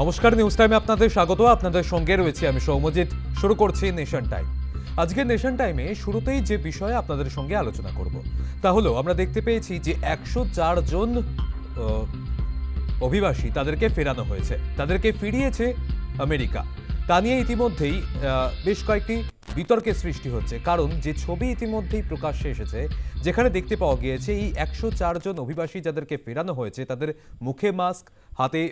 নমস্কার নিউজ টাইমে আপনাদের স্বাগত। আপনাদের সঙ্গে রয়েছে আমি সৌমজিৎ। শুরু করছি নেশন টাইম আজকে নেশন টাইমে শুরুতেই যে বিষয়ে আপনাদের সঙ্গে আলোচনা করব, তা হলো আমরা দেখতে পেয়েছি যে একশো চার জন অভিবাসী তাদেরকে ফেরানো হয়েছে। তাদেরকে ফিরিয়েছে আমেরিকা। তা নিয়ে ইতিমধ্যেই বেশ কয়েকটি বিতর্কের সৃষ্টি হচ্ছে। কারণ যে ছবি ইতিমধ্যেই প্রকাশ্যে এসেছে, যেখানে দেখতে পাওয়া গিয়েছে এই একশো জন অভিবাসী যাদেরকে ফেরানো হয়েছে, তাদের মুখে মাস্ক, হাতে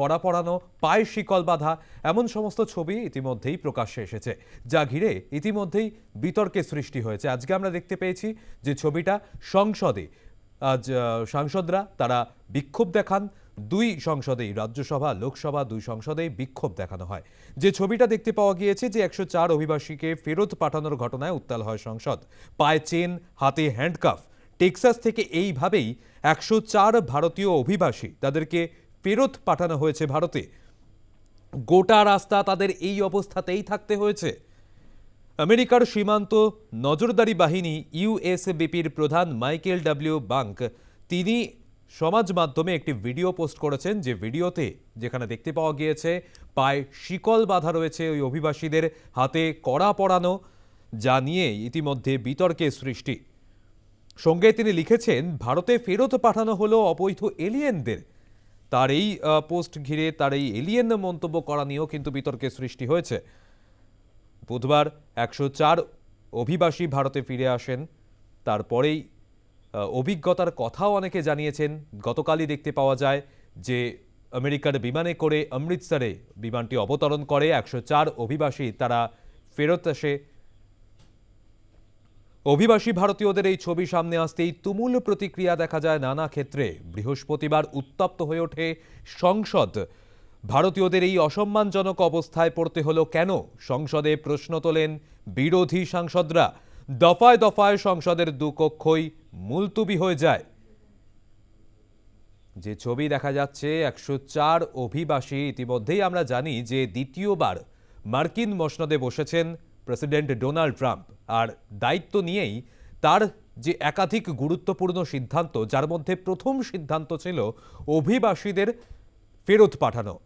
কড়া পরানো, পায়ে শিকল বাঁধা, এমন সমস্ত ছবি ইতিমধ্যেই প্রকাশ্যে এসেছে। যা ঘিরে ইতিমধ্যেই বিতর্কের সৃষ্টি হয়েছে। আজকে আমরা দেখতে পেয়েছি যে ছবিটা সংসদে, আজ সাংসদরা তারা বিক্ষোভ দেখান দুই সংসদেই, রাজ্যসভা, লোকসভা দুই সংসদেই বিক্ষোভ দেখানো হয়। যে ছবিটা দেখতে পাওয়া গিয়েছে যে একশো চার অভিবাসীকে ফেরত পাঠানোর ঘটনায় উত্তাল হয় সংসদ। পায়ে চেন, হাতে হ্যান্ডকাফ। টেক্সাস থেকে এইভাবেই একশো চার ভারতীয় অভিবাসী তাদেরকে ফেরত পাঠানো হয়েছে ভারতে। গোটা রাস্তা তাদের এই অবস্থাতেই থাকতে হয়েছে। আমেরিকার সীমান্ত নজরদারি বাহিনী ইউএসবিপির প্রধান মাইকেল ডাব্লিউ বাঙ্ক তিনি সমাজ মাধ্যমে একটি ভিডিও পোস্ট করেছেন যে ভিডিওতে যেখানে দেখতে পাওয়া গিয়েছে, পায়ে শিকল বাধা রয়েছে ওই অভিবাসীদের হাতে কড়া পরানো, যা নিয়ে ইতিমধ্যে বিতর্কের সৃষ্টি। সঙ্গে তিনি লিখেছেন, ভারতে ফেরত পাঠানো হলো অবৈধ এলিয়েনদের। তার এই পোস্ট ঘিরে তার এই এলিয়েন মন্তব্য করা নিয়েও কিন্তু বিতর্কের সৃষ্টি হয়েছে। বুধবার একশো চার অভিবাসী ভারতে ফিরে আসেন। তারপরেই অভিজ্ঞতার কথাও অনেকে জানিয়েছেন। গতকালই দেখতে পাওয়া যায় যে আমেরিকার বিমানে করে অমৃতসরে বিমানটি অবতরণ করে। একশো চার অভিবাসী তারা ফেরত আসে। অভিবাসী ভারতীয়দের এই ছবি সামনে আসতেই তুমুল প্রতিক্রিয়া দেখা যায় নানা ক্ষেত্রে। বৃহস্পতিবার উত্তপ্ত হয়ে ওঠে সংসদ। ভারতীয়দের এই অসম্মানজনক অবস্থায় পড়তে হলো কেন? সংসদে প্রশ্ন তোলেন বিরোধী সাংসদরা। দফায় দফায় সংসদের দুকক্ষই মুলতুবি হয়ে যায়। যে ছবি দেখা যাচ্ছে, একশো চার অভিবাসী ইতিমধ্যেই আমরা জানি যে দ্বিতীয়বার মার্কিন মসনদে বসেছেন প্রেসিডেন্ট ডোনাল্ড ট্রাম্প। আর দায়িত্ব নিয়েই তার যে একাধিক গুরুত্বপূর্ণ সিদ্ধান্ত, যার মধ্যে প্রথম সিদ্ধান্ত ছিল অভিবাসীদের ফেরত পাঠানো।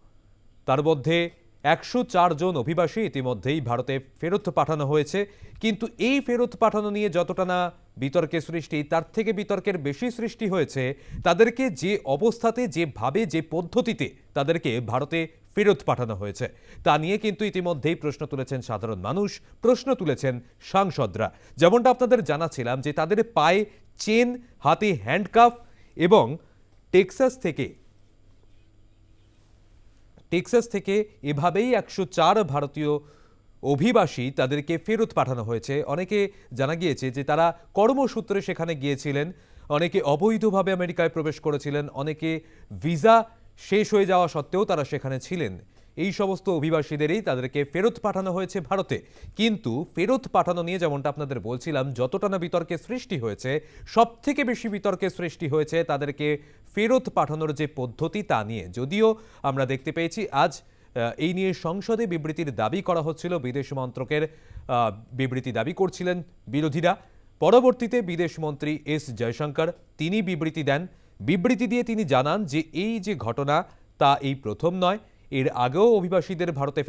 তার মধ্যে একশো জন অভিবাসী ইতিমধ্যেই ভারতে ফেরত পাঠানো হয়েছে। কিন্তু এই ফেরত পাঠানো নিয়ে যতটা না বিতর্কের সৃষ্টি, তার থেকে বিতর্কের বেশি সৃষ্টি হয়েছে তাদেরকে যে অবস্থাতে, যেভাবে, যে পদ্ধতিতে তাদেরকে ভারতে ফেরত পাঠানো হয়েছে। তা নিয়ে কিন্তু ইতিমধ্যেই প্রশ্ন তুলেছেন সাধারণ মানুষ, প্রশ্ন তুলেছেন সাংসদরা। যেমনটা আপনাদের জানাচ্ছিলাম যে তাদের পায়ে চেন, হাতে হ্যান্ডকাফ এবং টেক্সাস থেকে টেক্সাস থেকে এভাবেই একশো চার ভারতীয় অভিবাসী তাদেরকে ফেরত পাঠানো হয়েছে। অনেকে জানা গিয়েছে যে তারা কর্মসূত্রে সেখানে গিয়েছিলেন, অনেকে অবৈধভাবে আমেরিকায় প্রবেশ করেছিলেন, অনেকে ভিসা শেষ হয়ে যাওয়া সত্ত্বেও তারা সেখানে ছিলেন। এই সমস্ত অভিবাসীদেরই তাদেরকে ফেরত পাঠানো হয়েছে ভারতে। কিন্তু ফেরত পাঠানো নিয়ে যেমনটা আপনাদের বলছিলাম, যতটা না বিতর্কের সৃষ্টি হয়েছে সব থেকে বেশি বিতর্কের সৃষ্টি হয়েছে তাদেরকে ফেরত পাঠানোর যে পদ্ধতি তা নিয়ে। যদিও আমরা দেখতে পেয়েছি, আজ এই নিয়ে সংসদে বিবৃতির দাবি করা হচ্ছিল, বিদেশ মন্ত্রকের বিবৃতি দাবি করছিলেন বিরোধীরা। পরবর্তীতে বিদেশ মন্ত্রী এস জয়শঙ্কর, তিনি বিবৃতি দেন। বিবৃতি দিয়ে তিনি জানান যে এই যে ঘটনা, তা এই প্রথম নয়। এর আগেও অভিবাসীদের ভারতে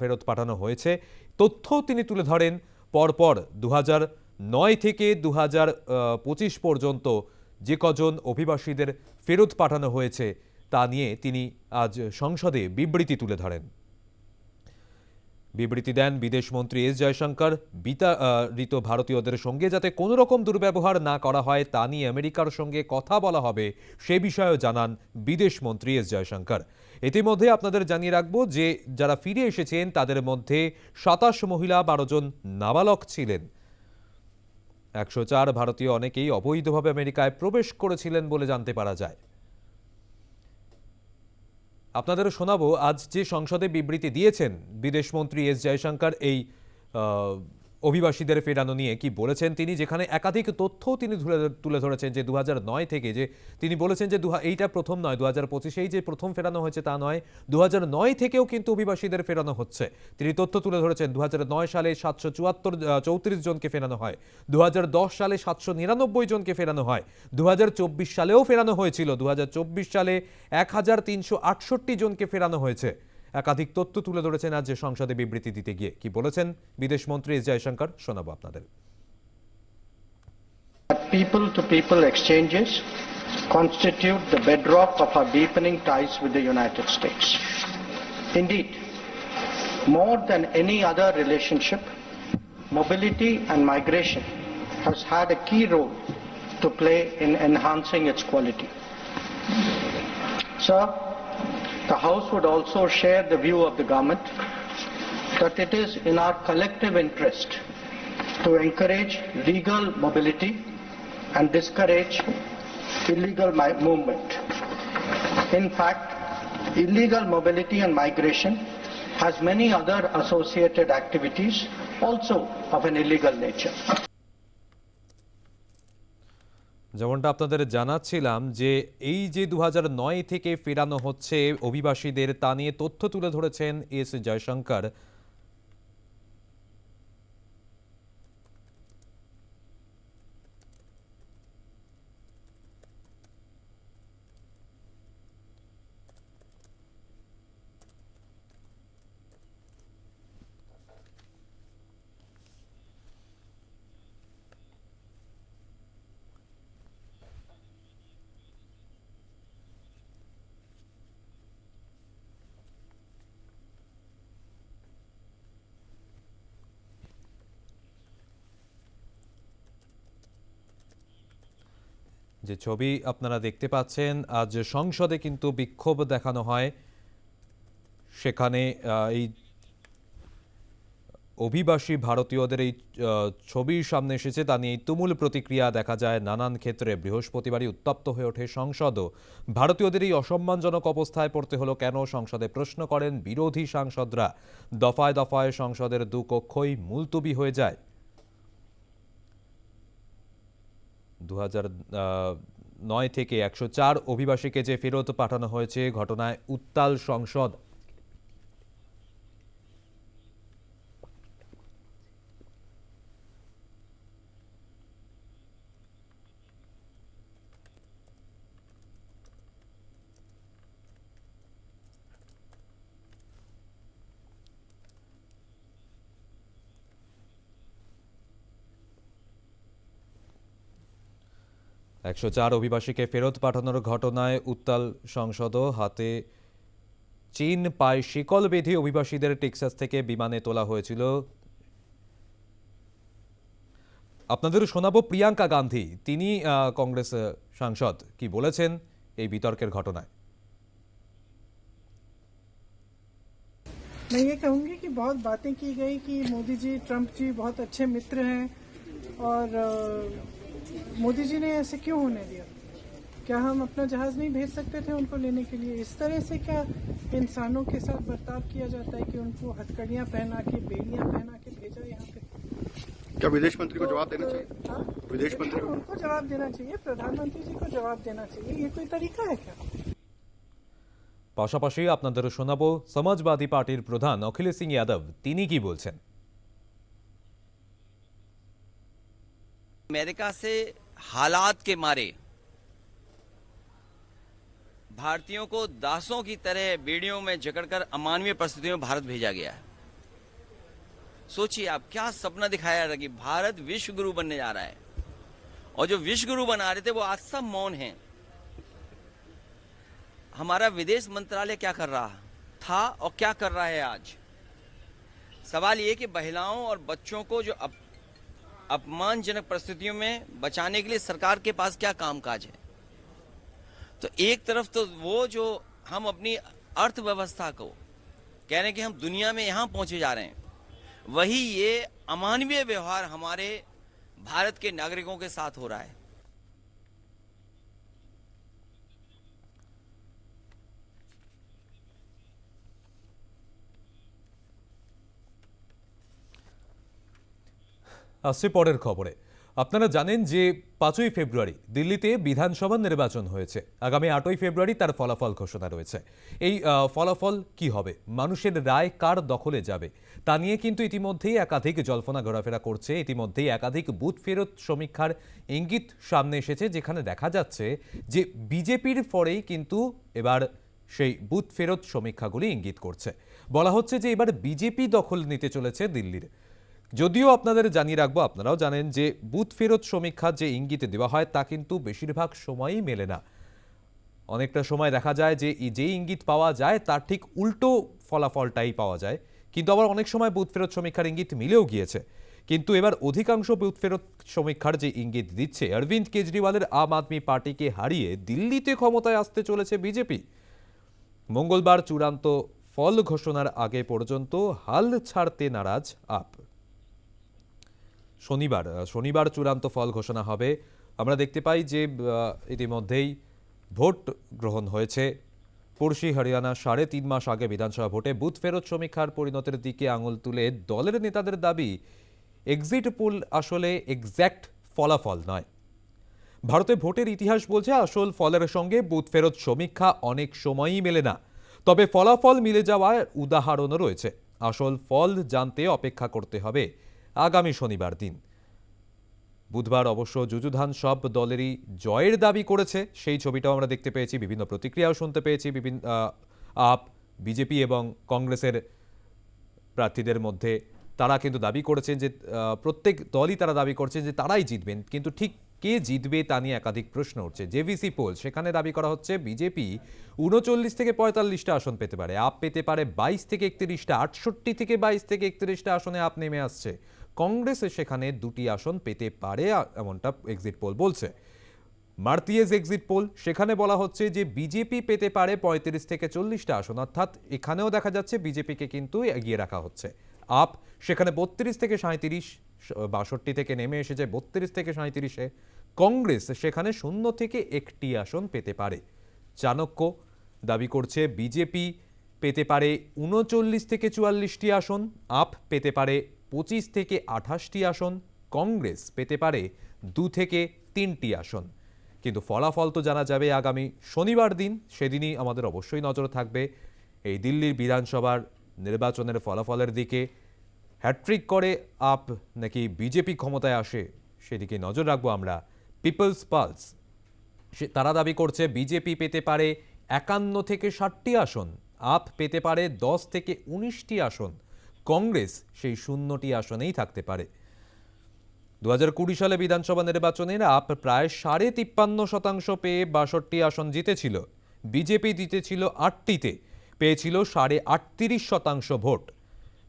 ফেরত পাঠানো হয়েছে। তথ্যও তিনি তুলে ধরেন, পরপর দু নয় থেকে দু পঁচিশ পর্যন্ত যে কজন অভিবাসীদের ফেরত পাঠানো হয়েছে তা নিয়ে তিনি আজ সংসদে বিবৃতি তুলে ধরেন। বিবৃতি দেন বিদেশমন্ত্রী এস জয়শঙ্কর, বিতাড়িত ভারতীয়দের সঙ্গে যাতে কোনো রকম দুর্ব্যবহার না করা হয়, তা নিয়ে আমেরিকার সঙ্গে কথা বলা হবে, সে বিষয়েও জানান বিদেশমন্ত্রী এস জয়শঙ্কর। ইতিমধ্যে আপনাদের জানিয়ে রাখব যে, যারা ফিরে এসেছেন, তাদের মধ্যে সাতাশ মহিলা বারো জন নাবালক ছিলেন। একশো চার ভারতীয় অনেকেই অবৈধভাবে আমেরিকায় প্রবেশ করেছিলেন বলে জানতে পারা যায়। আপনাদেরও শোনাবো, আজ যে সংসদে বিবৃতি দিয়েছেন বিদেশমন্ত্রী এস জয়শঙ্কর, এই অভিবাসীদের ফেরানো নিয়ে কি বলেছেন তিনি? যেখানে একাধিক তথ্য তিনি তুলে- ধরেছেন যে দু থেকে যে তিনি বলেছেন যে দু এইটা প্রথম নয় দু হাজার পঁচিশেই যে প্রথম ফেরানো হয়েছে তা নয় দু নয় থেকেও কিন্তু অভিবাসীদের ফেরানো হচ্ছে। তিনি তথ্য তুলে ধরেছেন দু নয় সালে সাতশো চুয়াত্তর চৌত্রিশ জনকে ফেরানো হয় দু হাজার দশ সালে সাতশো নিরানব্বই জনকে ফেরানো হয় দু হাজার চব্বিশ সালেও ফেরানো হয়েছিল দু হাজার চব্বিশ সালে এক হাজার তিনশো আটষট্টি জনকে ফেরানো হয়েছে। একাধিক তথ্য তুলে ধরেছেন আজ সংসদে বিবৃতি দিতে গিয়ে কি বলেছেন বিদেশমন্ত্রী এস জয়শঙ্কর শোনাবো আপনাদের People exchanges constitute the bedrock of deepening ties with United States. Indeed, more than any other relationship, mobility and migration has had a key role to play in enhancing its quality. Sir, the House would also share the view of the government that it is in our collective interest to encourage legal mobility and discourage illegal movement. In fact, illegal mobility and migration has many other associated activities also of an illegal nature. যেমনটা আপনাদের জানাচ্ছিলাম যে এই যে দু থেকে ফেরানো হচ্ছে অভিবাসীদের তা নিয়ে তথ্য তুলে ধরেছেন এস জয়শঙ্কর। যে ছবি আপনারা দেখতে পাচ্ছেন, আজ সংসদে কিন্তু বিক্ষোভ দেখানো হয়। সেখানে এই অভিবাসী ভারতীয়দের এই ছবির সামনে এসেছে। তা নিয়ে তুমুল প্রতিক্রিয়া দেখা যায় নানান ক্ষেত্রে। বৃহস্পতিবারই উত্তপ্ত হয়ে ওঠে সংসদও। ভারতীয়দের এই অসম্মানজনক অবস্থায় পড়তে হলো কেন? সংসদে প্রশ্ন করেন বিরোধী সাংসদরা। দফায় দফায় সংসদের দু কক্ষই মুলতুবি হয়ে যায়। দু নয় থেকে একশো চার অভিবাসীকে যে ফেরত পাঠানো হয়েছে ঘটনায় উত্তাল সংসদ একশো চার অভিবাসীকে ফেরত পাঠানোর ঘটনায় উত্তাল সংসদও হাতে চীন পায় শিকল বেঁধে অভিবাসীদের টেক্সাস থেকে বিমানে তোলা হয়েছিল আপনাদের শোনাবো প্রিয়াঙ্কা গান্ধী তিনি আহ, কংগ্রেস আহ, সাংসদ কি বলেছেন এই বিতর্কের ঘটনায় मैं ये कहूंगी कि बहुत बातें की गई कि मोदी जी ट्रंप जी बहुत अच्छे मित्र हैं और अ, मोदी जी ने ऐसे क्यों होने दिया क्या हम अपना जहाज नहीं भेज सकते थे उनको लेने के लिए इस तरह से क्या इंसानों के साथ बर्ताव किया जाता है कि उनको हथकड़ियां पहना के बेड़ियां पहना के भेजा यहाँ पे क्या विदेश मंत्री को जवाब देना चाहिए हाँ? विदेश मंत्री को उनको जवाब देना चाहिए प्रधानमंत्री जी को जवाब देना चाहिए ये कोई तरीका है क्या পাশাপাশি আপনাদের শোনাবো সমাজবাদী পার্টির প্রধান অখিলেশ সিং যাদব তিনি কি বলছেন अमेरिका से हालात के मारे भारतीयों को दासों की तरह बेड़ियों में जकड़कर अमानवीय परिस्थितियों में भारत भेजा गया है। सोचिए आप क्या सपना दिखाया था कि भारत विश्व गुरु बनने जा रहा है? और जो विश्व गुरु बना रहे थे वो आज सब मौन हैं। हमारा विदेश मंत्रालय क्या कर रहा था और क्या कर रहा है आज? सवाल ये कि महिलाओं और बच्चों को जो अप, अपमानजनक परिस्थितियों में बचाने के लिए सरकार के पास क्या कामकाज है? तो एक तरफ़ तो वो जो हम अपनी अर्थव्यवस्था को कह रहे हैं कि हम दुनिया में यहाँ पहुँचे जा रहे हैं, वही ये अमानवीय व्यवहार हमारे भारत के नागरिकों के साथ हो रहा है। আসছে পরের খবরে। আপনারা জানেন যে পাঁচই ফেব্রুয়ারি দিল্লিতে বিধানসভা নির্বাচন হয়েছে। আগামী আটই ফেব্রুয়ারি তার ফলাফল ঘোষণা রয়েছে। এই ফলাফল কি হবে? মানুষের রায় কার দখলে যাবে? তা নিয়ে কিন্তু ইতিমধ্যেই একাধিক জল্পনা ঘোরাফেরা করছে। ইতিমধ্যেই একাধিক বুথ ফেরত সমীক্ষার ইঙ্গিত সামনে এসেছে, যেখানে দেখা যাচ্ছে যে বিজেপির পরেই কিন্তু এবার সেই বুথ ফেরত সমীক্ষাগুলি ইঙ্গিত করছে। বলা হচ্ছে যে এবার বিজেপি দখল নিতে চলেছে দিল্লির। যদিও আপনাদের জানিয়ে রাখব, আপনারাও জানেন যে বুথ ফেরত সমীক্ষা যে ইঙ্গিতে দেওয়া হয় তা কিন্তু বেশিরভাগ সময়ই মেলে না। অনেকটা সময় দেখা যায় যে যে ইঙ্গিত পাওয়া যায় তার ঠিক উল্টো ফলাফলটাই পাওয়া যায়। কিন্তু আবার অনেক সময় বুথ ফেরত সমীক্ষার ইঙ্গিত মিলেও গিয়েছে। কিন্তু এবার অধিকাংশ বুথ ফেরত সমীক্ষার যে ইঙ্গিত দিচ্ছে, অরবিন্দ কেজরিওয়ালের আম আদমি পার্টিকে হারিয়ে দিল্লিতে ক্ষমতায় আসতে চলেছে বিজেপি। মঙ্গলবার চূড়ান্ত ফল ঘোষণার আগে পর্যন্ত হাল ছাড়তে নারাজ আপ। শনিবার শনিবার চূড়ান্ত ফল ঘোষণা হবে। আমরা দেখতে পাই যে ইতিমধ্যেই ভোট গ্রহণ হয়েছে। পড়শি হরিয়ানা সাড়ে তিন মাস আগে বিধানসভা ভোটে বুথ ফেরত সমীক্ষার পরিণতির দিকে আঙুল তুলে দলের নেতাদের দাবি এক্সিট পুল আসলে এক্স্যাক্ট ফলাফল নয়। ভারতে ভোটের ইতিহাস বলছে আসল ফলের সঙ্গে বুথ ফেরত সমীক্ষা অনেক সময়ই মেলে না। তবে ফলাফল মিলে যাওয়ার উদাহরণও রয়েছে। আসল ফল জানতে অপেক্ষা করতে হবে। আগামী শনিবার দিন। বুধবার অবশ্য যুযুধান সব দলেরই জয়ের দাবি করেছে। সেই ছবিটাও আমরা দেখতে পেয়েছি, বিভিন্ন প্রতিক্রিয়াও শুনতে পেয়েছি বিভিন্ন আপ, বিজেপি এবং কংগ্রেসের প্রার্থীদের মধ্যে। তারা কিন্তু দাবি করেছেন যে প্রত্যেক দলই তারা দাবি করছেন যে তারাই জিতবেন। কিন্তু ঠিক কে জিতবে তা নিয়ে একাধিক প্রশ্ন উঠছে। জেভিসি পোল, সেখানে দাবি করা হচ্ছে বিজেপি উনচল্লিশ থেকে পঁয়তাল্লিশটা আসন পেতে পারে। আপ পেতে পারে বাইশ থেকে একত্রিশটা, আটষট্টি থেকে বাইশ থেকে একত্রিশটা আসনে আপ নেমে আসছে। কংগ্রেস সেখানে দুটি আসন পেতে পারে এমনটা এক্সিট পোল বলছে। মার্তিয়েজ এক্সিট পোল সেখানে বলা হচ্ছে যে বিজেপি পেতে পারে পঁয়ত্রিশ থেকে চল্লিশটা আসন, অর্থাৎ এখানেও দেখা যাচ্ছে বিজেপিকে কিন্তু এগিয়ে রাখা হচ্ছে। আপ, সেখানে বত্রিশ থেকে সাঁত্রিশ বাষট্টি থেকে নেমে এসেছে, বত্রিশ থেকে সাঁত্রিশে কংগ্রেস সেখানে শূন্য থেকে একটি আসন পেতে পারে। চাণক্য দাবি করছে, বিজেপি পেতে পারে উনচল্লিশ থেকে চুয়াল্লিশটি আসন, আপ পেতে পারে পঁচিশ থেকে আঠাশটি আসন, কংগ্রেস পেতে পারে দু থেকে তিনটি আসন। কিন্তু ফলাফল তো জানা যাবে আগামী শনিবার দিন, সেদিনই আমাদের অবশ্যই নজর থাকবে। এই দিল্লির বিধানসভার নির্বাচনের ফলাফলের দিকে হ্যাট্রিক করে আপ নাকি বিজেপি ক্ষমতায় আসে সেদিকে নজর রাখব আমরা। পিপলস পালস তারা দাবি করছে বিজেপি পেতে পারে একান্ন থেকে ষাটটি আসন, আপ পেতে পারে দশ থেকে উনিশটি আসন, কংগ্রেস সেই শূন্যটি আসনেই থাকতে পারে। দু হাজার কুড়ি সালে বিধানসভা নির্বাচনের আপ প্রায় সাড়ে তিপ্পান্ন শতাংশ পেয়ে বাষট্টি আসন জিতেছিল। বিজেপি জিতেছিল আটটিতে পেয়েছিল সাড়ে আটত্রিশ শতাংশ ভোট।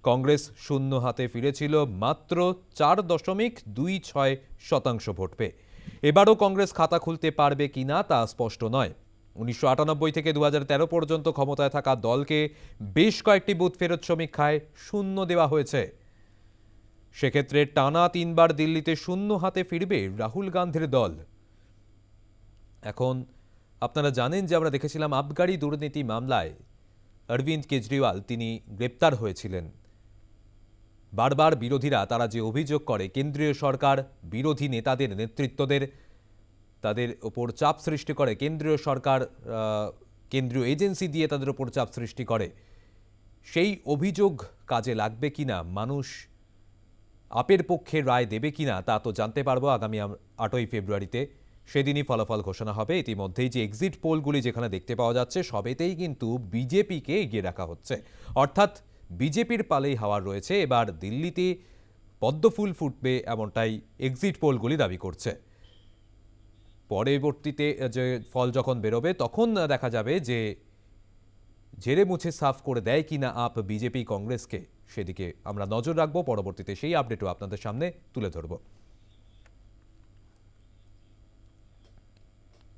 কংগ্রেস শূন্য হাতে ফিরেছিল মাত্র চার দশমিক দুই ছয় শতাংশ ভোট পেয়ে। এবারও কংগ্রেস খাতা খুলতে পারবে কিনা তা স্পষ্ট নয়। উনিশশো থেকে দু হাজার তেরো পর্যন্ত ক্ষমতায় থাকা দলকে বেশ কয়েকটি বুথ ফেরত সমীক্ষায় শূন্য দেওয়া হয়েছে। সেক্ষেত্রে টানা তিনবার দিল্লিতে শূন্য হাতে ফিরবে রাহুল গান্ধীর দল। এখন আপনারা জানেন যে আমরা দেখেছিলাম আবগারি দুর্নীতি মামলায় অরবিন্দ কেজরিওয়াল তিনি গ্রেপ্তার হয়েছিলেন। বারবার বিরোধীরা তারা যে অভিযোগ করে, কেন্দ্রীয় সরকার বিরোধী নেতাদের নেতৃত্বদের, তাদের ওপর চাপ সৃষ্টি করে, কেন্দ্রীয় সরকার কেন্দ্রীয় এজেন্সি দিয়ে তাদের ওপর চাপ সৃষ্টি করে। সেই অভিযোগ কাজে লাগবে কিনা, মানুষ আপের পক্ষে রায় দেবে কিনা, তা তো জানতে পারব আগামী আটই ফেব্রুয়ারিতে। সেদিনই ফলাফল ঘোষণা হবে। ইতিমধ্যেই যে এক্সিট পোলগুলি যেখানে দেখতে পাওয়া যাচ্ছে, সবেতেই কিন্তু বিজেপিকে এগিয়ে রাখা হচ্ছে। অর্থাৎ বিজেপির পালেই হাওয়ার রয়েছে। এবার দিল্লিতে পদ্মফুল ফুটবে এমনটাই এক্সিট পোলগুলি দাবি করছে। পরবর্তীতে যে ফল যখন বেরোবে, তখন দেখা যাবে যে ঝেড়ে মুছে সাফ করে দেয় কিনা আপ বিজেপি কংগ্রেসকে। সেদিকে আমরা নজর রাখব। পরবর্তীতে সেই আপডেটও আপনাদের সামনে তুলে ধরবো।